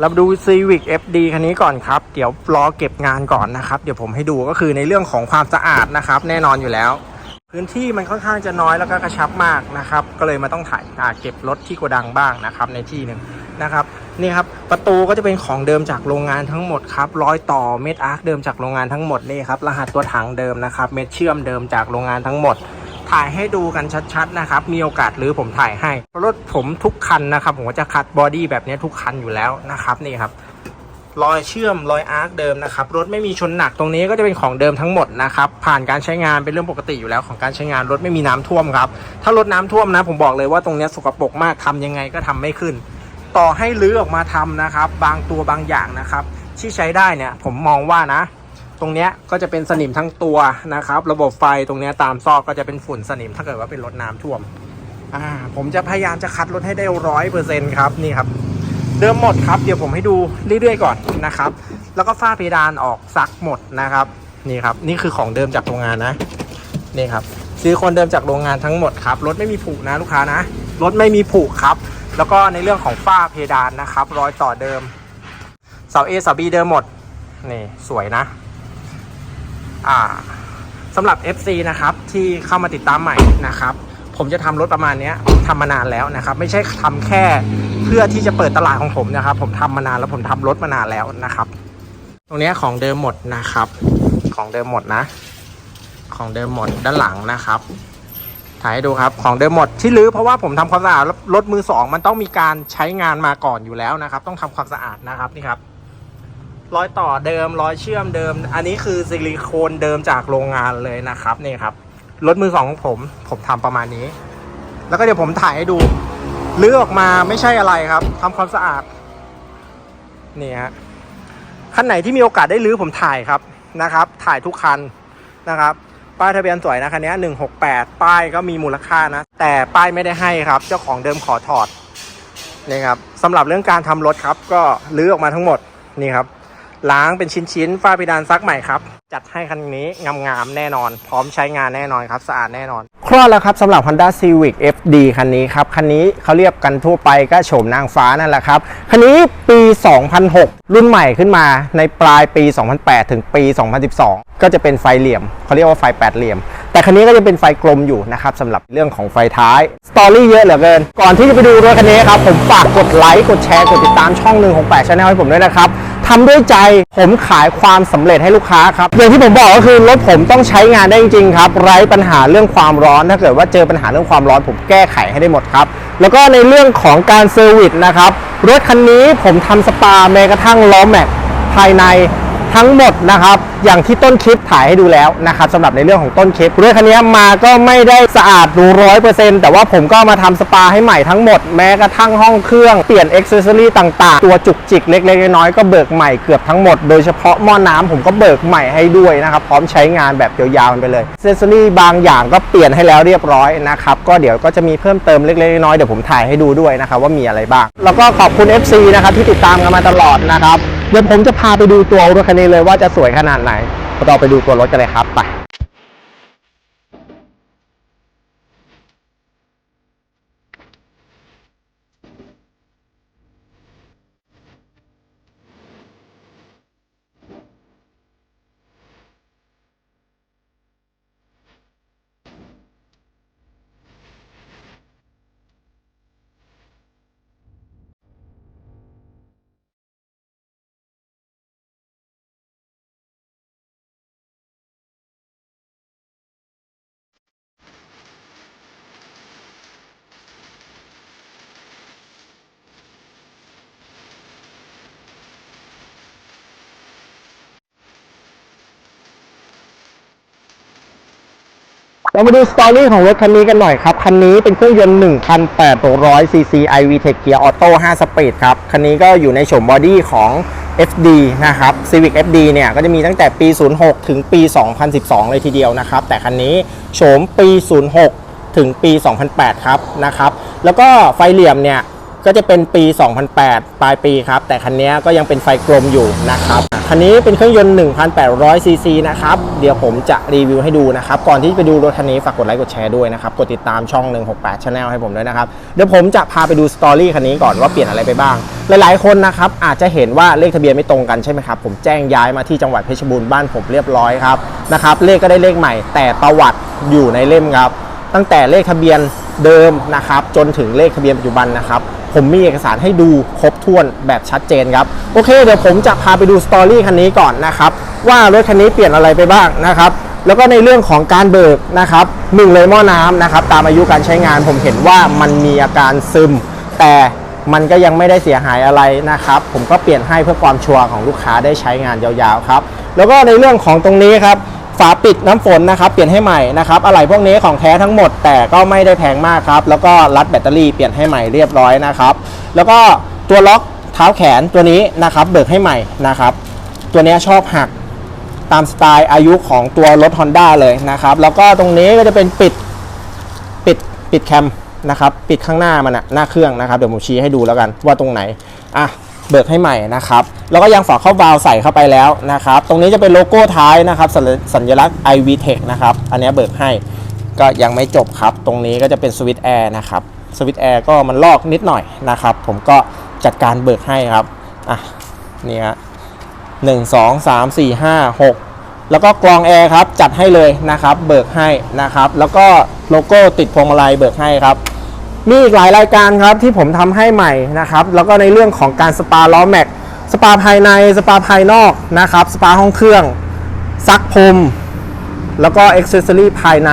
เรามาดู Civic FD คันนี้ก่อนครับ เดี๋ยวรอเก็บงานก่อนนะครับ เดี๋ยวผมให้ดูก็คือในเรื่องของความสะอาดนะครับ แน่นอนอยู่แล้ว พื้นที่มันค่อนข้างจะน้อยแล้วก็กระชับมากนะครับ ก็เลยมาต้องถ่ายอ่าเก็บรถที่โกดังบ้างนะครับ ในที่หนึ่งนะครับนี่ครับประตูก็จะเป็นของเดิมจากโรงงานทั้งหมดครับร้อยต่อเม็ดอาร์คเดิมจากโรงงานทั้งหมดนี่ครับรหัสตัวถังเดิมนะครับเม็ดเชื่อมเดิมจากโรงงานทั้งหมด ถ่ายให้ดูกันชัดๆนะครับ มีโอกาสหรือผมถ่ายให้รถผมทุกคันนะครับ ผมก็จะคัดบอดี้แบบนี้ทุกคันอยู่แล้วนะครับนี่ครับรอยเชื่อมรอยอาร์คเดิมนะครับรถไม่มีชนหนักตรงนี้ก็จะเป็นของเดิมทั้งหมดนะครับผ่านการใช้งานเป็นเรื่องปกติอยู่แล้วของการใช้งานรถไม่มีน้ำท่วมครับถ้ารถน้ำท่วมนะ ผมบอกเลยว่าตรงนี้สกปรกมากทำยังไงก็ทำไม่ขึ้น ต่อให้ลื้อออกมาทำนะครับ บางตัวบางอย่างนะครับ ที่ใช้ได้เนี่ยผมมองว่านะ ตรงเนี้ยก็จะเป็นสนิมทั้งตัวนะครับ ระบบไฟตรงเนี้ยตามซอกก็จะเป็นฝุ่นสนิมถ้าเกิดว่าเป็นรถน้ำท่วมอ่าผมจะพยายามจะคัดรถให้ได้ร้อยเปอร์เซ็นต์ครับนี่ครับเดิมหมดครับเดี๋ยวผมให้ดูเรื่อยๆก่อนนะครับ แล้วก็ฝ้าเพดานออกซักหมดนะครับนี่ครับนี่คือของเดิมจากโรงงานนะนี่ครับซิลิโคนเดิมจากโรงงานทั้งหมดครับรถไม่มีผุนะลูกค้านะรถไม่มีผุครับแล้วก็ในเรื่องของฝ้าเพดานนะครับ รอยต่อเดิมเสา A เสา B เดิมหมดนี่สวยนะ สำหรับ FC นะครับที่เข้ามาติดตามใหม่นะครับ ผมจะทำรถประมาณนี้ทำมานานแล้วนะครับ ไม่ใช่ทำแค่เพื่อที่จะเปิดตลาดของผมนะครับ ผมทำมานานแล้วผมทำรถมานานแล้วนะครับ ตรงนี้ของเดิมหมดนะครับ ของเดิมหมดนะ ของเดิมหมดด้านหลังนะครับถ่ายให้ดูครับของเดิมหมดที่รื้อเพราะว่าผมทำความสะอาดรถมือสองมันต้องมีการใช้งานมาก่อนอยู่แล้วนะครับ ต้องทำความสะอาดนะครับนี่ครับ รอยต่อเดิมรอยเชื่อมเดิม อันนี้คือซิลิโคนเดิมจากโรงงานเลยนะครับนี่ครับรถมือสองของผมผมทำประมาณนี้ แล้วก็เดี๋ยวผมถ่ายให้ดูลื้อออกมาไม่ใช่อะไรครับทำความสะอาดนี่ฮะคันไหนที่มีโอกาสได้ลื้อผมถ่ายครับนะครับ ถ่ายทุกคันนะครับป้ายทะเบียนสวยนะคันนี้หนึ่งหกแปดป้ายก็มีมูลค่านะ แต่ป้ายไม่ได้ให้ครับ เจ้าของเดิมขอถอดนี่ครับสำหรับเรื่องการทำรถครับ ก็ลื้อออกมาทั้งหมดนี่ครับ ล้างเป็นชิ้นๆฝ้าเพดานซักใหม่ครับ จัดให้คันนี้งามๆแน่นอน พร้อมใช้งานแน่นอนครับ สะอาดแน่นอนคลอดแล้วครับสำหรับ Honda Civic FD คันนี้ครับ คันนี้เขาเรียกกันทั่วไปก็โฉมนางฟ้านั่นแหละครับ คันนี้ปี 2006 รุ่นใหม่ขึ้นมาในปลายปี 2008 ถึงปี 2012 ก็จะเป็นไฟเหลี่ยม เขาเรียกว่าไฟแปดเหลี่ยม แต่คันนี้ก็จะเป็นไฟกลมอยู่นะครับสำหรับเรื่องของไฟท้ายสตอรี่เยอะเหลือเกิน ก่อนที่จะไปดูรถคันนี้ครับผมฝากกดไลค์กดแชร์กดติดตามช่องหนึ่งของ8 Channel ให้ผมด้วยนะครับทำด้วยใจผมขายความสำเร็จให้ลูกค้าครับอย่างที่ผมบอกก็คือรถผมต้องใช้งานได้จริงๆครับไร้ปัญหาเรื่องความร้อนถ้าเกิดว่าเจอปัญหาเรื่องความร้อนผมแก้ไขให้ได้หมดครับแล้วก็ในเรื่องของการเซอร์วิสนะครับรถคันนี้ผมทำสปาแม้กระทั่งล้อแม็กภายใน ทั้งหมดนะครับ อย่างที่ต้นคลิปถ่ายให้ดูแล้วนะครับสำหรับในเรื่องของต้นคลิปรถคันนี้มาก็ไม่ได้สะอาดดูร้อยเปอร์เซ็นต์แต่ว่าผมก็มาทำสปาให้ใหม่ทั้งหมดแม้กระทั่งห้องเครื่องเปลี่ยนอ็อกเซสซอรี่ต่างๆ ตัวจุกจิกเล็กๆน้อยๆก็เบิกใหม่เกือบทั้งหมด โดยเฉพาะหม้อน้ำผมก็เบิกใหม่ให้ด้วยนะครับ พร้อมใช้งานแบบยาวๆไปเลยเซสซอรี่บางอย่างก็เปลี่ยนให้แล้วเรียบร้อยนะครับก็เดี๋ยวก็จะมีเพิ่มเติมเล็กๆน้อยๆเดี๋ยวผมถ่ายให้ดูด้วยนะครับว่ามีอะไรบ้าง แล้วก็ขอบคุณ FC นะครับที่ติดตามกันมาตลอดนะครับเดี๋ยวผมจะพาไปดูตัวรถคันนี้เลยว่าจะสวยขนาดไหนเราไปดูตัวรถกันเลยครับไป เรามาดูสตอรี่ของรถคันนี้กันหน่อยครับ คันนี้เป็นเครื่องยนต์ 1,800 cc iVTEC Gear Auto 5 Speed ครับ คันนี้ก็อยู่ในโฉมบอดี้ของ FD นะครับ Civic FD เนี่ยก็จะมีตั้งแต่ปี 06 ถึงปี 2012 เลยทีเดียวนะครับ แต่คันนี้โฉมปี 06 ถึงปี 2008 ครับนะครับ แล้วก็ไฟเหลี่ยมเนี่ย ก็จะเป็นปี 2008 ปลายปีครับ แต่คันนี้ก็ยังเป็นไฟกลมอยู่นะครับ คันนี้เป็นเครื่องยนต์ 1,800 ซีซีนะครับ เดี๋ยวผมจะรีวิวให้ดูนะครับ ก่อนที่จะไปดูรถคันนี้ฝากกดไลค์กดแชร์ด้วยนะครับ กดติดตามช่อง 168 Channel ให้ผมด้วยนะครับ เดี๋ยวผมจะพาไปดูสตอรี่คันนี้ก่อนว่าเปลี่ยนอะไรไปบ้าง หลายๆ คนนะครับอาจจะเห็นว่าเลขทะเบียนไม่ตรงกันใช่ไหมครับ ผมแจ้งย้ายมาที่จังหวัดเพชรบูรณ์บ้านผมเรียบร้อยครับ นะครับ เลขก็ได้เลขใหม่ แต่ประวัติอยู่ในเล่มครับ ตั้งแต่เลขทะเบียน เดิมนะครับจนถึงเลขทะเบียนปัจจุบันนะครับผมมีเอกสารให้ดูครบถ้วนแบบชัดเจนครับโอเคเดี๋ยวผมจะพาไปดูสตอรี่คันนี้ก่อนนะครับว่ารถคันนี้เปลี่ยนอะไรไปบ้างนะครับแล้วก็ในเรื่องของการเบิกนะครับหนึ่งเลยหม้อน้ำนะครับตามอายุการใช้งานผมเห็นว่ามันมีอาการซึม แต่มันก็ยังไม่ได้เสียหายอะไรนะครับ ผมก็เปลี่ยนให้เพื่อความชัวร์ของลูกค้าได้ใช้งานยาวๆครับ แล้วก็ในเรื่องของตรงนี้ครับ ฝาปิดน้ำฝนนะครับเปลี่ยนให้ใหม่นะครับอะไหล่พวกนี้ของแท้ทั้งหมดแต่ก็ไม่ได้แพงมากครับ แล้วก็รัดแบตเตอรี่เปลี่ยนให้ใหม่เรียบร้อยนะครับ แล้วก็ตัวล็อกเท้าแขนตัวนี้นะครับเบิกให้ใหม่นะครับ ตัวนี้ชอบหักตามสไตล์อายุของตัวรถ Honda เลยนะครับ แล้วก็ตรงนี้ก็จะเป็นปิดปิดปิดแคมนะครับ ปิดข้างหน้ามันอะหน้าเครื่องนะครับ เดี๋ยวผมชี้ให้ดูแล้วกันว่าตรงไหนอะ เบิกให้ใหม่นะครับ แล้วก็ยังฝาเข้าวาล์วใส่เข้าไปแล้วนะครับ ตรงนี้จะเป็นโลโก้ท้ายนะครับสัญญลักษณ์ iVTech นะครับ อันนี้เบิกให้ก็ยังไม่จบครับ ตรงนี้ก็จะเป็นสวิตช์แอร์นะครับสวิตช์แอร์ก็มันลอกนิดหน่อยนะครับ ผมก็จัดการเบิกให้ครับ อะ นี่ฮะหนึ่งสองสามสี่ห้าหกแล้วก็กรองแอร์ครับ จัดให้เลยนะครับ เบิกให้นะครับ แล้วก็โลโก้ติดพวงมาลัยเบิกให้ครับ มีอีกหลายรายการครับที่ผมทำให้ใหม่นะครับ แล้วก็ในเรื่องของการสปาล้อแม็กสปาภายในสปาภายนอกนะครับ สปาห้องเครื่องซักพรมแล้วก็อ็อกเซสซอรี่ภายใน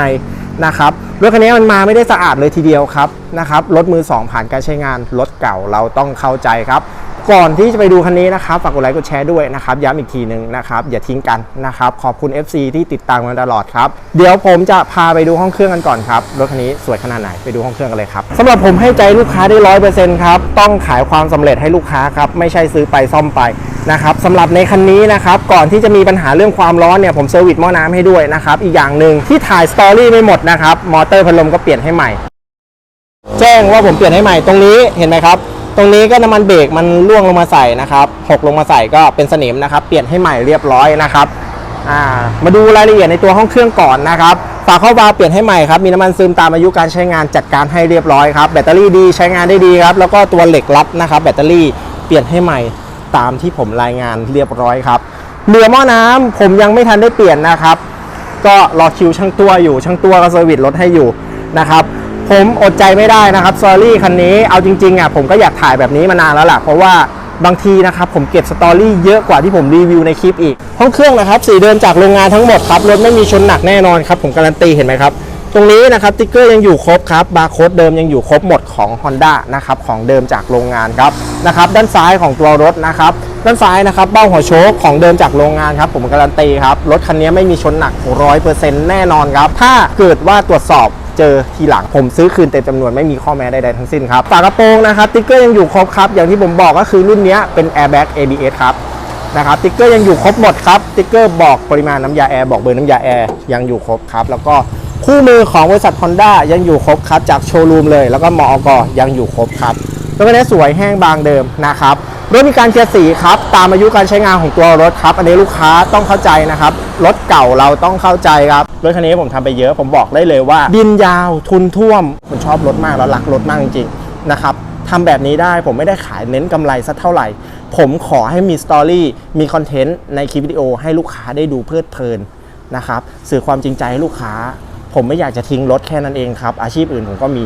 นะครับรถคันนี้มันมาไม่ได้สะอาดเลยทีเดียวครับนะครับรถมือ 2 ผ่านการใช้งานรถเก่าเราต้องเข้าใจครับ ก่อนที่จะไปดูคันนี้นะครับฝากกดไลค์กดแชร์ด้วยนะครับย้ำอีกทีหนึ่งนะครับอย่าทิ้งกันนะครับขอบคุณ FC ที่ติดตามมาตลอดครับเดี๋ยวผมจะพาไปดูห้องเครื่องกันก่อนครับรถคันนี้สวยขนาดไหนไปดูห้องเครื่องกันเลยครับสำหรับผมให้ใจลูกค้าได้ร้อยเปอร์เซ็นต์ครับต้องขายความสำเร็จให้ลูกค้าครับไม่ใช่ซื้อไปซ่อมไปนะครับสำหรับในคันนี้นะครับก่อนที่จะมีปัญหาเรื่องความร้อนเนี่ยผมเซอร์วิสหม้อน้ำให้ด้วยนะครับอีกอย่างหนึ่งที่ถ่ายสตอรี่ไม่หมดนะครับมอเตอร์พัดลมก็เปลี่ยนให้ใหม่ แจ้งว่าผมเปลี่ยนให้ใหม่ตรงนี้เห็นไหมครับ ตรงนี้ก็น้ำมันเบรกมันร่วงลงมาใส่นะครับหกลงมาใส่ก็เป็นสนิมนะครับ เปลี่ยนให้ใหม่เรียบร้อยนะครับามาดูรายละเอียดในตัวห้องเครื่องก่อนนะครับฝาเข้าวาเปลี่ยนให้ใหม่ครับ มีน้ำมันซึมตามอายุการใช้งานจัดการให้เรียบร้อยครับ แบตเตอรี่ดีใช้งานได้ดีครับ แล้วก็ตัวเหล็กรัดนะครับ แบตเตอรี่เปลี่ยนให้ใหม่ตามที่ผมรายงานเรียบร้อยครับเรือหม้อน้ำผมยังไม่ทันได้เปลี่ยนนะครับ ก็รอคิวช่างตัวอยู่ช่างตัวก็เซอร์วิสรถให้อยู่นะครับ ผมอดใจไม่ได้นะครับซอรี่คันนี้เอาจริงๆอะผมก็อยากถ่ายแบบนี้มานานแล้วล่ะ เพราะว่าบางทีนะครับผมเก็บสตอรี่เยอะกว่าที่ผมรีวิวในคลิปอีก ห้องเครื่องนะครับสีเดิมจากโรงงานทั้งหมดครับรถไม่มีชนหนักแน่นอนครับผมการันตีเห็นไหมครับตรงนี้นะครับติ๊กเกอร์ยังอยู่ครบครับบาร์โค้ดเดิมยังอยู่ครบหมดของ Honda นะครับของเดิมจากโรงงานครับนะครับด้านซ้ายของตัวรถนะครับด้านซ้ายนะครับเบ้าหัวโชคของเดิมจากโรงงานครับผมการันตีครับรถคันนี้ไม่มีชนหนัก 100%แน่นอนครับถ้าเกิดว่าตรวจสอบ เจอทีหลังผมซื้อคืนเต็มจำนวนไม่มีข้อแม้ใดๆทั้งสิ้นครับฝากระโปรงนะครับติ๊กเกอร์ยังอยู่ครบครับอย่างที่ผมบอกก็คือรุ่นนี้เป็น airbag ABS ครับนะครับติ๊กเกอร์ยังอยู่ครบหมดครับติ๊กเกอร์บอกปริมาณน้ำยาแอร์บอกเบอร์น้ำยาแอร์ยังอยู่ครบครับแล้วก็คู่มือของบริษัท Honda ยังอยู่ครบครับจากโชว์รูมเลย แล้วก็มอกยังอยู่ครบครับแล้วก็เนี้สวยแห้งบางเดิมนะครับ รถมีการเคลียร์สีครับ ตามอายุการใช้งานของตัวรถครับ อันนี้ลูกค้าต้องเข้าใจนะครับ รถเก่าเราต้องเข้าใจครับ รถคันนี้ผมทำไปเยอะผมบอกได้เลยว่า ดินยาวทุนท่วมผมชอบรถมากแล้วรักรถมากจริงๆนะครับทำแบบนี้ได้ผมไม่ได้ขายเน้นกำไรสักเท่าไหร่ ผมขอให้มีสตอรี่มีคอนเทนต์ในคลิปวิดีโอให้ลูกค้าได้ดูเพลิดเพลินนะครับสื่อความจริงใจให้ลูกค้า ผมไม่อยากจะทิ้งรถแค่นั้นเองครับอาชีพอื่นผมก็มี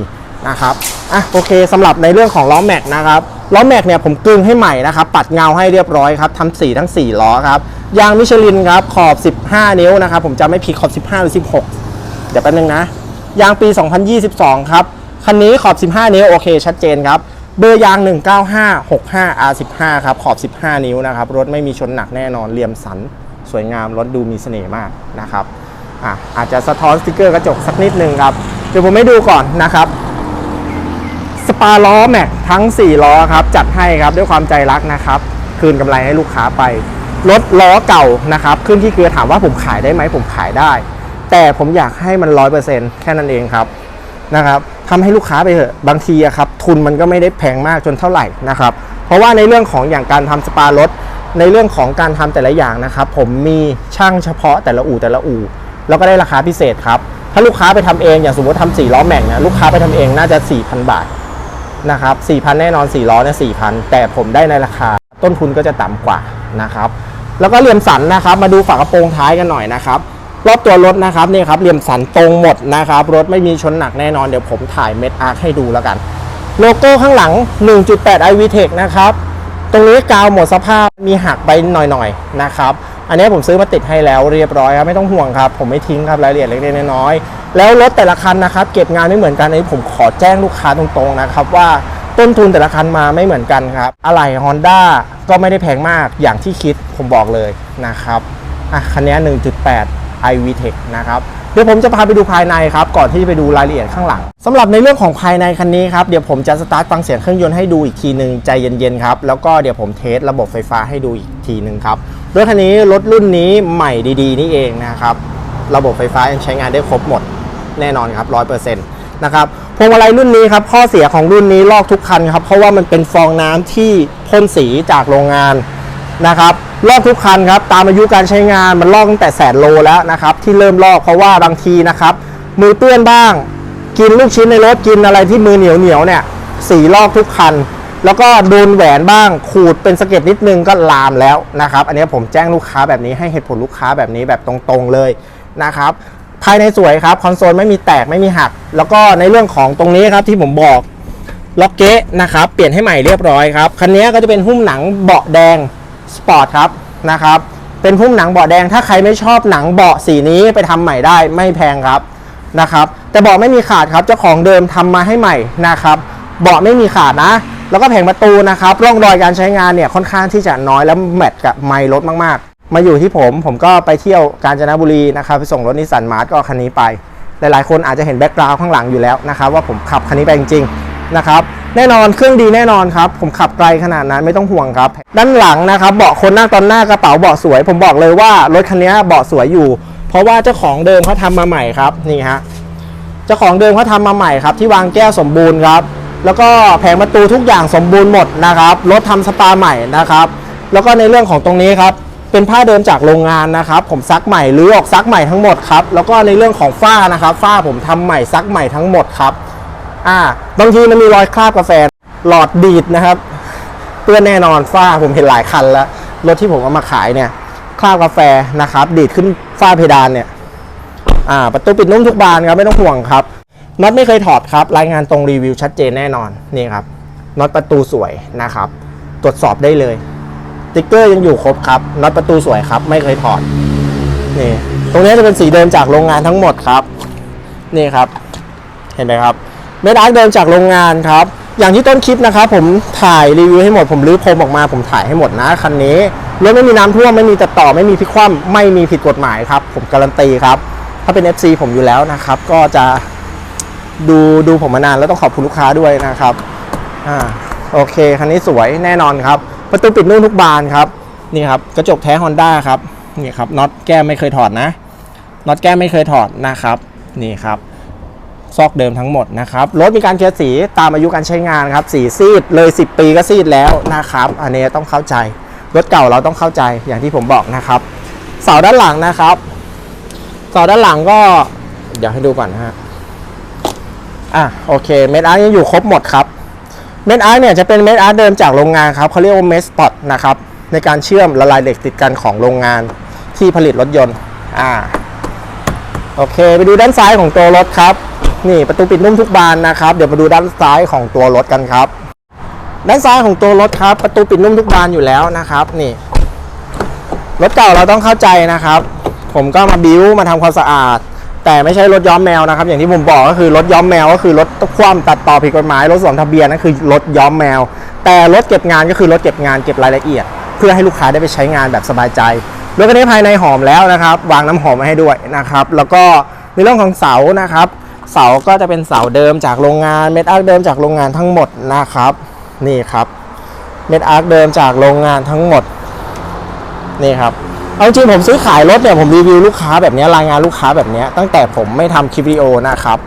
นะครับอะโอเคสำหรับในเรื่องของล้อแม็กนะครับล้อแม็กเนี่ยผมกึงให้ใหม่นะครับปัดเงาให้เรียบร้อยครับทำสีทั้ง 4 ล้อครับยางมิชลินครับขอบ 15 นิ้วนะครับผมจะไม่ผิดขอบ 15 หรือ 16 เดี๋ยวแป๊บนึงนะยางปี 2022 ครับคันนี้ขอบ 15 นิ้วโอเค ชัดเจนครับเบอร์ยาง 19565 R15 ครับขอบ 15 นิ้วนะครับรถไม่มีชนหนักแน่นอนเรียมสัน สวยงามรถดูมีเสน่ห์มากนะครับอะอาจจะสะท้อนสติกเกอร์กระจกสักนิดนึงครับเดี๋ยวผมให้ดูก่อนนะครับาล้อแม็กทั้ง 4 ล้อครับจัดให้ครับด้วยความใจรักนะครับ คืนกำไรให้ลูกค้าไป รถล้อเก่านะครับ ขึ้นที่เกลือถามว่าผมขายได้ไหมผมขายได้ แต่ผมอยากให้มันร้อยเปอร์เซ็นต์แค่นั้นเองครับนะครับทำให้ลูกค้าไปเถอะบางทีอะครับทุนมันก็ไม่ได้แพงมากจนเท่าไหร่นะครับ เพราะว่าในเรื่องของอย่างการทำสปารถในเรื่องของการทำแต่ละอย่างนะครับผมมีช่างเฉพาะแต่ละอู่แต่ละอู่แล้วก็ได้ราคาพิเศษครับถ้าลูกค้าไปทำเองอย่างสมมติทำสี่ล้อแม็กนะลูกค้าไปทำเองน่าจะ 4,000 บาท นะครับ4,000 แน่นอน 4 ล้อเนี่ย4,000 แต่ผมได้ในราคา ต้นทุนก็จะต่ำกว่านะครับ แล้วก็เหลี่ยมสันนะครับ มาดูฝากระโปรงท้ายกันหน่อยนะครับ รอบตัวรถนะครับนี่ครับเหลี่ยมสันตรงหมดนะครับ รถไม่มีชนหนักแน่นอนเดี๋ยวผมถ่ายเม็ดอาร์คให้ดูแล้วกัน โลโก้ข้างหลัง 1.8 iVTEC นะครับ ตรงนี้กาวหมดสภาพมีหักไปหน่อยๆนะครับ อันนี้ผมซื้อมาติดให้แล้วเรียบร้อยครับไม่ต้องห่วงครับ ผมไม่ทิ้งครับรายละเอียดเล็กๆน้อยๆแล้วรถแต่ละคันนะครับเก็บงานไม่เหมือนกันอันนี้ผมขอแจ้งลูกค้าตรงๆนะครับว่าต้นทุนแต่ละคันมาไม่เหมือนกันครับ อะไหล่ Honda ก็ไม่ได้แพงมากอย่างที่คิดผมบอกเลยนะครับอะคันนี้ 1.8 iVTEC นะครับ เดี๋ยวผมจะพาไปดูภายในครับก่อนที่จะไปดูรายละเอียดข้างหลังสำหรับในเรื่องของภายในคันนี้ครับเดี๋ยวผมจะสตาร์ทฟังเสียงเครื่องยนต์ให้ดูอีกทีหนึ่งใจเย็นๆครับแล้วก็เดี๋ยวผมเทสระบบไฟฟ้าให้ดูอีกทีหนึ่งครับรถคันนี้รถรุ่นนี้ใหม่ดีๆ นี่เองนะครับระบบไฟฟ้ายังใช้งานได้ครบหมดแน่นอนครับร้อยเปอร์เซ็นต์นะครับพวงมาลัยรุ่นนี้ครับข้อเสียของรุ่นนี้ลอกทุกคันครับเพราะว่ามันเป็นฟองน้ำที่พ่นสีจากโรงงานนะครับ ลอกทุกคันครับตามอายุการใช้งานมันลอกตั้งแต่แสนโลแล้วนะครับที่เริ่มลอกเพราะว่าบางทีนะครับมือเปื้อนบ้าง กินลูกชิ้นในรถกินอะไรที่มือเหนียวเหนียวเนี่ยสีลอกทุกคัน แล้วก็โดนแหวนบ้างขูดเป็นสะเก็ดนิดนึงก็ลามแล้วนะครับอันนี้ผมแจ้งลูกค้าแบบนี้ให้เหตุผลลูกค้าแบบนี้แบบตรงๆเลยนะครับภายในสวยครับคอนโซลไม่มีแตกไม่มีหัก แล้วก็ในเรื่องของตรงนี้ครับที่ผมบอกล็อกเกะนะครับเปลี่ยนให้ใหม่เรียบร้อยครับคันนี้ก็จะเป็นหุ้มหนังเบาะแดง สปอร์ตครับนะครับ เป็นหุ้มหนังเบาะแดง ถ้าใครไม่ชอบหนังเบาะสีนี้ไปทำใหม่ได้ไม่แพงครับนะครับ แต่เบาะไม่มีขาดครับเจ้าของเดิมทำมาให้ใหม่นะครับเบาะไม่มีขาดนะ แล้วก็แผงประตูนะครับร่องรอยการใช้งานเนี่ยค่อนข้างที่จะน้อยแล้วแมทกับไมล์รถมากๆ มาอยู่ที่ผมผมก็ไปเที่ยวกาญจนบุรีนะครับไปส่งรถนิสสันมาร์ทก็คันนี้ไป หลายๆ คนอาจจะเห็นแบ็กกราวด์ข้างหลังอยู่แล้วนะครับว่าผมขับคันนี้ไปจริงๆ นะครับแน่นอนเครื่องดีแน่นอนครับ ผมขับไกลขนาดนั้นไม่ต้องห่วงครับ ด้านหลังนะครับเบาะคนนั่งตอนหน้ากระเป๋าเบาะสวย ผมบอกเลยว่ารถคันนี้เบาะสวยอยู่ เพราะว่าเจ้าของเดิมเขาทำมาใหม่ครับนี่ฮะเจ้าของเดิมเขาทำมาใหม่ครับ ที่วางแก้วสมบูรณ์ครับ แล้วก็แผงประตูทุกอย่างสมบูรณ์หมดนะครับรถทำสปาใหม่นะครับ แล้วก็ในเรื่องของตรงนี้ครับเป็นผ้าเดิมจากโรงงานนะครับ ผมซักใหม่หรือออกซักใหม่ทั้งหมดครับแล้วก็ในเรื่องของฝ้านะครับฝ้าผมทำใหม่ซักใหม่ทั้งหมดครับ อ่า บางทีมันมีรอยคราบกาแฟ หลอดดีดนะครับ เปื้อนแน่นอนฝ้าผมเห็นหลายคันแล้ว รถที่ผมเอามาขายเนี่ย คราบกาแฟนะครับ ดีดขึ้นฝ้าเพดานเนี่ย อ่า ประตูปิดนุ่มทุกบานครับไม่ต้องห่วงครับ น็อตไม่เคยถอดครับ รายงานตรงรีวิวชัดเจนแน่นอน นี่ครับ น็อตประตูสวยนะครับ ตรวจสอบได้เลยติ๊กเกอร์ยังอยู่ครบครับ น็อตประตูสวยครับ ไม่เคยถอด นี่ ตรงนี้จะเป็นสีเดิมจากโรงงานทั้งหมดครับ นี่ครับ เห็นไหมครับ เม็ดอาร์คเดิมจากโรงงานครับ อย่างที่ต้นคลิปนะครับผมถ่ายรีวิวให้หมดผมรื้อพรมออกมาผมถ่ายให้หมดนะคันนี้รถไม่มีน้ำท่วมไม่มีตัดต่อไม่มีพิกคว่ำไม่มีผิดกฎหมายครับ ผมการันตีครับ ถ้าเป็น FC ผมอยู่แล้วนะครับ ก็จะดูดูผมมานานแล้วต้องขอบคุณลูกค้าด้วยนะครับอ่าโอเคคันนี้สวยแน่นอนครับ ประตูปิดนุ่มทุกบานครับนี่ครับกระจกแท้ Honda ครับนี่ครับน็อตแก้มไม่เคยถอดนะน็อตแก้มไม่เคยถอดนะครับนี่ครับ ซอกเดิมทั้งหมดนะครับรถมีการเคลียร์สีตามอายุการใช้งานครับสีซีดเลย 10 ปีก็ซีดแล้วนะครับอันนี้ต้องเข้าใจรถเก่าเราต้องเข้าใจอย่างที่ผมบอกนะครับ เสาด้านหลังนะครับเสาด้านหลังก็เดี๋ยวให้ดูก่อนนะฮะอะโอเคเม็ดอาร์ยังอยู่ครบหมดครับเม็ดอาร์เนี่ยจะเป็นเม็ดอาร์เดิมจากโรงงานครับเขาเรียกว่าเมสปอตนะครับในการเชื่อมละลายเหล็กติดกันของโรงงานที่ผลิตรถยนต์อ่าโอเค ไปดูด้านซ้ายของตัวรถครับ นี่ประตูปิดนุ่มทุกบานนะครับ เดี๋ยวมาดูด้านซ้ายของตัวรถกันครับ ด้านซ้ายของตัวรถครับ ประตูปิดนุ่มทุกบานอยู่แล้วนะครับ นี่ รถเก่าเราต้องเข้าใจนะครับ ผมก็มาบิ้วมาทำความสะอาด แต่ไม่ใช่รถย้อมแมวนะครับ อย่างที่ผมบอกก็คือรถย้อมแมวก็คือรถคว่ำตัดต่อผิดกฎหมายรถสวมทะเบียนนั่นคือรถย้อมแมว แต่รถเก็บงานก็คือรถเก็บงานเก็บรายละเอียด เพื่อให้ลูกค้าได้ไปใช้งานแบบสบายใจรถคันนี้ภายในหอมแล้วนะครับ วางน้ำหอมมาให้ด้วยนะครับ แล้วก็ในเรื่องของเสานะครับ เสาก็จะเป็นเสาเดิมจากโรงงานเม็ดอาร์คเดิมจากโรงงานทั้งหมดนะครับ นี่ครับเม็ดอาร์คเดิมจากโรงงานทั้งหมดนี่ครับเอาจริงผมซื้อขายรถเนี่ยผมรีวิวลูกค้าแบบนี้รายงานลูกค้าแบบนี้ตั้งแต่ผมไม่ทำคลิปวิดีโอนะครับ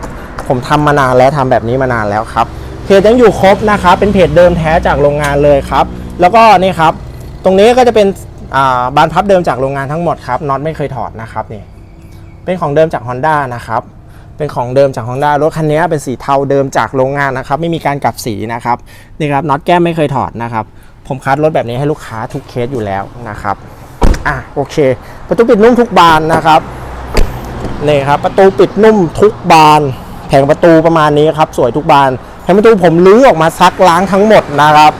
ผมทำมานานแล้วทำแบบนี้มานานแล้วครับเพจยังอยู่ครบนะครับเป็นเพจเดิมแท้จากโรงงานเลยครับ แล้วก็นี่ครับ ตรงนี้ก็จะเป็นอ่าบานพับเดิมจากโรงงานทั้งหมดครับน็อตไม่เคยถอดนะครับนี่เป็นของเดิมจาก Honda นะครับ เป็นของเดิมจาก Honda รถคันนี้เป็นสีเทาเดิมจากโรงงานนะครับ ไม่มีการกลับสีนะครับนี่ครับน็อตแก้มไม่เคยถอดนะครับ ผมคัดรถแบบนี้ให้ลูกค้าทุกเคสอยู่แล้วนะครับอะโอเค ประตูปิดนุ่มทุกบานนะครับนี่ครับประตูปิดนุ่มทุกบาน แผงประตูประมาณนี้ครับ สวยทุกบานแผงประตูผมรื้อออกมาซักล้างทั้งหมดนะครับ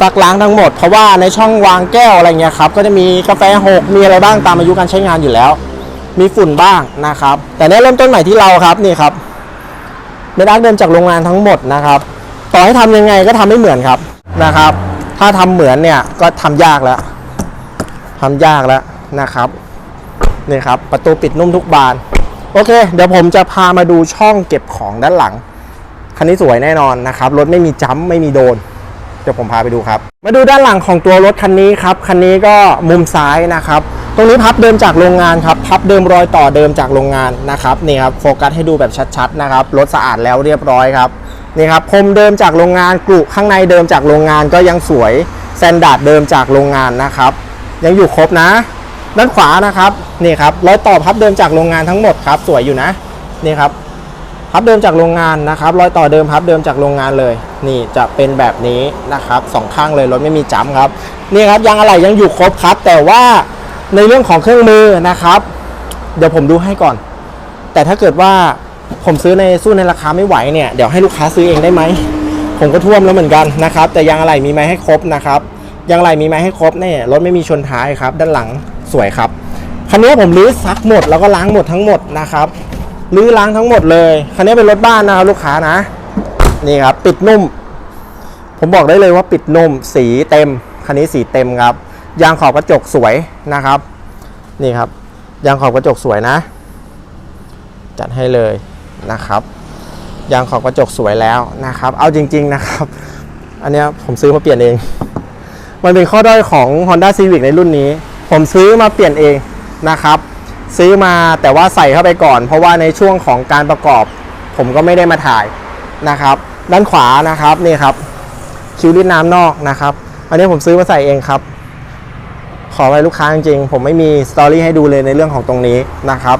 ซักล้างทั้งหมดเพราะว่าในช่องวางแก้วอะไรเงี้ยครับก็จะมีกาแฟหกมีอะไรบ้างตามอายุการใช้งานอยู่แล้ว มีฝุ่นบ้างนะครับ แต่เนี่ยเริ่มต้นใหม่ที่เราครับนี่ครับเมดักเดิมจากโรงงานทั้งหมดนะครับ ต่อให้ทำยังไงก็ทำไม่เหมือนครับนะครับ ถ้าทำเหมือนเนี่ยก็ทำยากแล้วทำยากแล้วนะครับนี่ครับประตูปิดนุ่มทุกบาน โอเค เดี๋ยวผมจะพามาดูช่องเก็บของด้านหลัง คันนี้สวยแน่นอนนะครับ รถไม่มีจ้ำไม่มีโดน เดี๋ยวผมพาไปดูครับ มาดูด้านหลังของตัวรถคันนี้ครับ คันนี้ก็มุมซ้ายนะครับ ตรงนี้พับเดิมจากโรงงานครับพับเดิมรอยต่อเดิมจากโรงงานนะครับนี่ครับโฟกัสให้ดูแบบชัดๆนะครับรถสะอาดแล้วเรียบร้อยครับนี่ครับพรมเดิมจากโรงงานกรุข้างในเดิมจากโรงงานก็ยังสวยแซนดาร์ดเดิมจากโรงงานนะครับ ยังอยู่ครบนะ ด้านขวานะครับนี่ครับรอยต่อพับเดิมจากโรงงานทั้งหมดครับสวยอยู่นะนี่ครับพับเดิมจากโรงงานนะครับรอยต่อเดิมพับเดิมจากโรงงานเลย นี่จะเป็นแบบนี้นะครับสองข้างเลยรถไม่มีจ้ำครับนี่ครับยางอะไหล่ยังอยู่ครบครับ แต่ว่า ในเรื่องของเครื่องมือนะครับ เดี๋ยวผมดูให้ก่อน แต่ถ้าเกิดว่าผมซื้อในสู้ในราคาไม่ไหวเนี่ยเดี๋ยวให้ลูกค้าซื้อเองได้ไหมผมก็ท่วมแล้วเหมือนกันนะครับ แต่ยางอะไหล่มีไหมให้ครบนะครับยางอะไหล่มีไหมให้ครบเนี่ยรถไม่มีชนท้ายครับ ด้านหลังสวยครับคันนี้ผมรื้อซักหมดแล้วก็ล้างหมดทั้งหมดนะครับรื้อล้างทั้งหมดเลยคันนี้เป็นรถบ้านนะครับลูกค้านะนี่ครับปิดนุ่ม ผมบอกได้เลยว่าปิดนุ่มสีเต็มคันนี้สีเต็มครับ ยางขอบกระจกสวยนะครับ นี่ครับ ยางขอบกระจกสวยนะ จัดให้เลยนะครับ ยางขอบกระจกสวยแล้วนะครับ เอาจริง ๆนะครับ อันนี้ผมซื้อมาเปลี่ยนเอง มันเป็นข้อด้อยของ Honda Civic ในรุ่นนี้ ผมซื้อมาเปลี่ยนเองนะครับ ซื้อมาแต่ว่าใส่เข้าไปก่อน เพราะว่าในช่วงของการประกอบ ผมก็ไม่ได้มาถ่ายนะครับ ด้านขวานะครับนี่ครับคิวลิดน้ำนอกนะครับ อันนี้ผมซื้อมาใส่เองครับ ขอไว้ลูกค้าจริงๆ ผมไม่มีสตอรี่ให้ดูเลยในเรื่องของตรงนี้นะครับ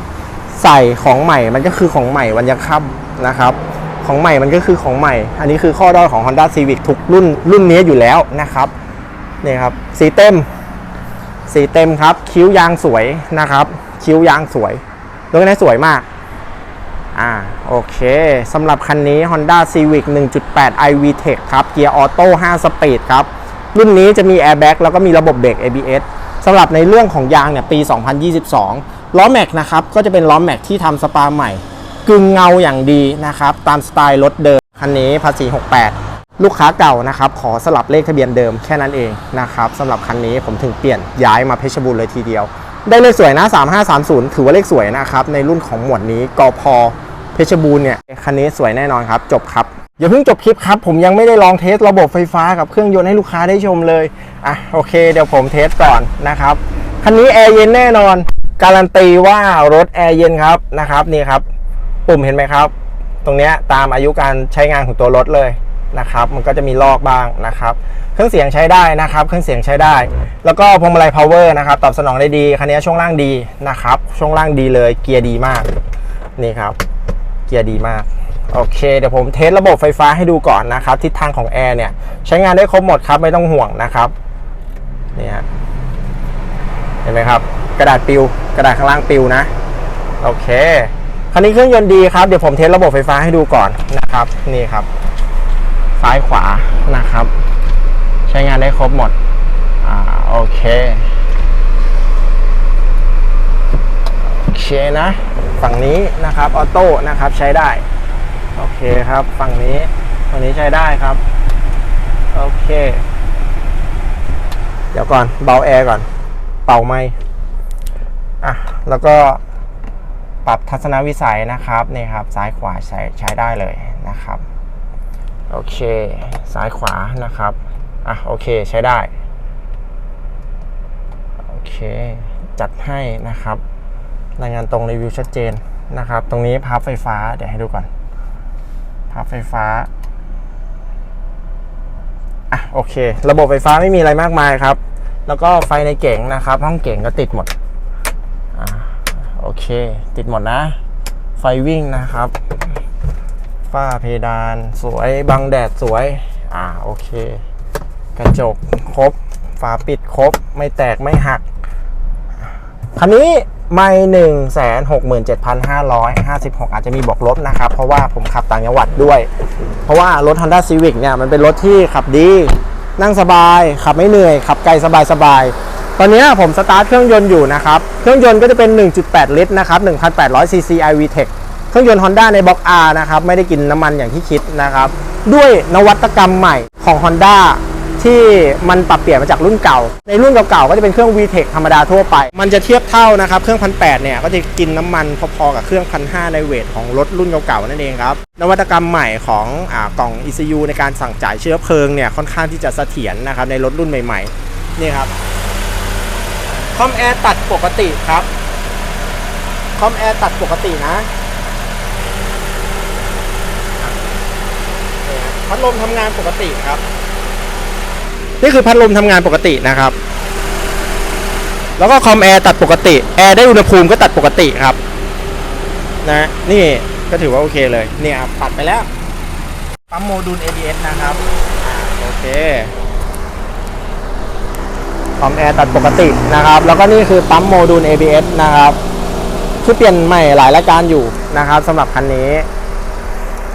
ใส่ของใหม่มันก็คือของใหม่วันยังค่ำนะครับ ของใหม่มันก็คือของใหม่ อันนี้คือข้อด้อยของ Honda Civic ทุกรุ่นรุ่นนี้อยู่แล้วนะครับนี่ครับสีเต็ม สีเต็มครับ คิ้วยางสวยนะครับ คิ้วยางสวยรถคันนี้สวยมากอ่าโอเคสำหรับคันนี้ Honda Civic 1.8 iVTEC ครับ เกียร์ออโต้5สปีดครับ รุ่นนี้จะมี Airbag แล้วก็มีระบบเบรก ABS สำหรับในเรื่องของยางเนี่ยปี 2022 ล้อแม็กนะครับก็จะเป็นล้อแม็กที่ทำสปาใหม่ กึ่งเงาอย่างดีนะครับ ตามสไตล์รถเดิม คันนี้ภาษี 68 ลูกค้าเก่านะครับ ขอสลับเลขทะเบียนเดิมแค่นั้นเองนะครับสำหรับคันนี้ผมถึงเปลี่ยนย้ายมาเพชรบูรณ์เลยทีเดียว ได้เลขสวยนะ 3530 ถือว่าเลขสวยนะครับในรุ่นของหมวดนี้กพเพชรบูรณ์เนี่ยคันนี้สวยแน่นอนครับจบครับ อย่าเพิ่งจบคลิปครับผมยังไม่ได้ลองเทสระบบไฟฟ้ากับเครื่องยนต์ให้ลูกค้าได้ชมเลยอะโอเค เดี๋ยวผมเทสก่อนนะครับคันนี้แอร์เย็นแน่นอน การันตีว่ารถแอร์เย็นครับนะครับนี่ครับ ปุ่มเห็นไหมครับ ตรงเนี้ยตามอายุการใช้งานของตัวรถเลยนะครับมันก็จะมีลอกบ้างนะครับ เครื่องเสียงใช้ได้นะครับ เครื่องเสียงใช้ได้ แล้วก็พวงมาลัย power นะครับตอบสนองได้ดีคันนี้ช่วงล่างดีนะครับช่วงล่างดีเลยเกียร์ดีมากนี่ครับ เกียร์ดีมาก โอเคเดี๋ยวผมเทสระบบไฟฟ้าให้ดูก่อนนะครับทิศทางของแอร์เนี่ยใช้งานได้ครบหมดครับไม่ต้องห่วงนะครับนี่ฮะเห็นไหมครับ กระดาษปิว กระดาษข้างล่างปิวนะโอเคคันนี้เครื่องยนต์ดีครับเดี๋ยวผมเทสระบบไฟฟ้าให้ดูก่อนนะครับนี่ครับ ซ้ายขวานะครับ ใช้งานได้ครบหมดอ่าโอเคโอเคนะ ฝั่งนี้นะครับออโต้นะครับใช้ได้ โอเคครับ ฝั่งนี้ฝั่งนี้ใช้ได้ครับ โอเค เดี๋ยวก่อนเบาแอร์ก่อน เป่าไม่อะ แล้วก็ปรับทัศนวิสัยนะครับนี่ครับ ซ้ายขวาใช้ใช้ได้เลยนะครับ โอเค ซ้ายขวานะครับ อะ โอเคใช้ได้ โอเค จัดให้นะครับ รายงานตรงรีวิวชัดเจนนะครับ ตรงนี้พับไฟฟ้าเดี๋ยวให้ดูก่อน พับไฟฟ้าอะโอเค ระบบไฟฟ้าไม่มีอะไรมากมายครับ แล้วก็ไฟในเก๋งนะครับ ห้องเก๋งก็ติดหมดอ่าโอเค ติดหมดนะ ไฟวิ่งนะครับฝ้าเพดานสวยบังแดดสวย อ่าโอเค กระจกครบ ฝาปิดครบ ไม่แตกไม่หัก คันนี้ ไม่หนึ่งแสนหกหมื่นเจ็ดพันห้าร้อยห้าสิบหกอาจจะมีบวกลบนะครับ เพราะว่าผมขับต่างจังหวัดด้วย เพราะว่ารถ Honda Civic เนี่ย มันเป็นรถที่ขับดี นั่งสบาย ขับไม่เหนื่อย ขับไกลสบายสบายๆตอนนี้ผมสตาร์ทเครื่องยนต์อยู่นะครับ เครื่องยนต์ก็จะเป็น 1.8 ลิตรนะครับ1,800 cc iVTEC เครื่องยนต์ Honda ในบล็อก R นะครับ ไม่ได้กินน้ำมันอย่างที่คิดนะครับ ด้วยนวัตกรรมใหม่ของ Honda ที่มันปรับเปลี่ยนมาจากรุ่นเก่า ในรุ่นเก่าๆก็จะเป็นเครื่อง VTEC ธรรมดาทั่วไป มันจะเทียบเท่านะครับ เครื่องพันแเนี่ยก็จะกินน้ำมันพอๆกับเครื่องพันหในเวทของรถรุ่นเก่าๆนั่นเองครับ นวัตกรรมใหม่ของอกล่อง ECU ในการสั่งจ่ายเชื้อเพลิงเนี่ยค่อนข้างที่จะเสถียรนะครับในรถรุ่นใหม่ๆนี่ครับคอมแอร์ตัดปกติครับคอมแอร์ตัดปกตินะพัดลมทำงานปกติครับ นี่คือพัดลมทำงานปกตินะครับ แล้วก็คอมแอร์ตัดปกติ แอร์ได้อุณหภูมิก็ตัดปกติครับ นะนี่ก็ถือว่าโอเคเลย เนี่ยครัดไปแล้ว ปั๊มโมดูล ABS นะครับอโอเคคอมแอร์ตัดปกตินะครับ แล้วก็นี่คือปั๊มโมดูล ABS นะครับที่เปลี่ยนใหม่หลายรายการอยู่นะครับสำหรับคันนี้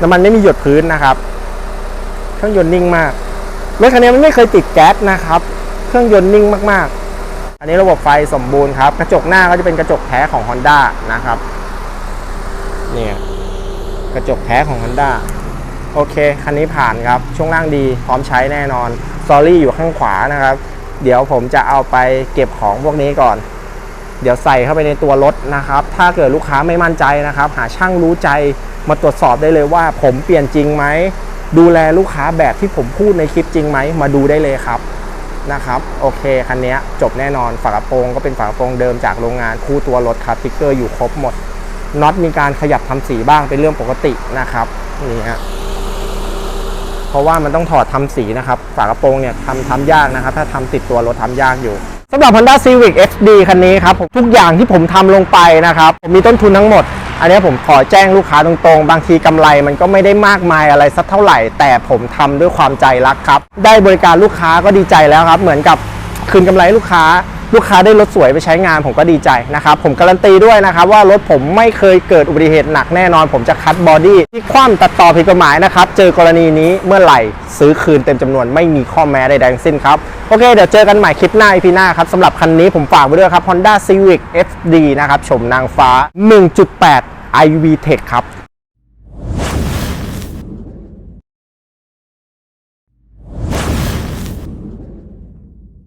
น้ำมันไม่มีหยดพื้นนะครับ เครื่องยนต์นิ่งมาก รถคันนี้มันไม่เคยติดแก๊สนะครับ เครื่องยนต์นิ่งมากๆ อันนี้ระบบไฟสมบูรณ์ครับ กระจกหน้าก็จะเป็นกระจกแท้ของ Honda นะครับ เนี่ยกระจกแท้ของ Honda โอเค คันนี้ผ่านครับ ช่วงล่างดี พร้อมใช้แน่นอนซอรี่อยู่ข้างขวานะครับ เดี๋ยวผมจะเอาไปเก็บของพวกนี้ก่อน เดี๋ยวใส่เข้าไปในตัวรถนะครับ ถ้าเกิดลูกค้าไม่มั่นใจนะครับ หาช่างรู้ใจมาตรวจสอบได้เลยว่า ผมเปลี่ยนจริงไหม ดูแลลูกค้าแบบที่ผมพูดในคลิปจริงไหมมาดูได้เลยครับนะครับโอเคคันนี้จบแน่นอนฝากระโปรงก็เป็นฝากระโปรงเดิมจากโรงงานคู่ตัวรถครับติ๊กเกอร์อยู่ครบหมดน็อตมีการขยับทำสีบ้างเป็นเรื่องปกตินะครับนี่ฮะเพราะว่ามันต้องถอดทำสีนะครับฝากระโปรงเนี่ยทำทำยากนะครับ ถ้าทำติดตัวรถทำยากอยู่สำหรับ Honda Civic XD คันนี้ครับทุกอย่างที่ผมทำลงไปนะครับผมมีต้นทุนทั้งหมด อันนี้ผมขอแจ้งลูกค้าตรงๆ บางทีกำไรมันก็ไม่ได้มากมายอะไรสักเท่าไหร่ แต่ผมทำด้วยความใจรักครับ ได้บริการลูกค้าก็ดีใจแล้วครับ เหมือนกับคืนกำไรลูกค้า ลูกค้าได้รถสวยไปใช้งานผมก็ดีใจนะครับ ผมการันตีด้วยนะครับ ว่ารถผมไม่เคยเกิดอุบัติเหตุหนักแน่นอน ผมจะคัดบอดี้ที่คว่ำตัดต่อผิดกฎหมายนะครับ เจอกรณีนี้เมื่อไหร่ซื้อคืนเต็มจำนวนไม่มีข้อแม้ใดๆทั้งสิ้นครับโอเค เดี๋ยวเจอกันใหม่คลิปหน้า EP หน้าครับสำหรับคันนี้ผมฝากไว้ด้วยครับ Honda Civic FD นะครับชมนางฟ้า 1.8 iV Tech ครับ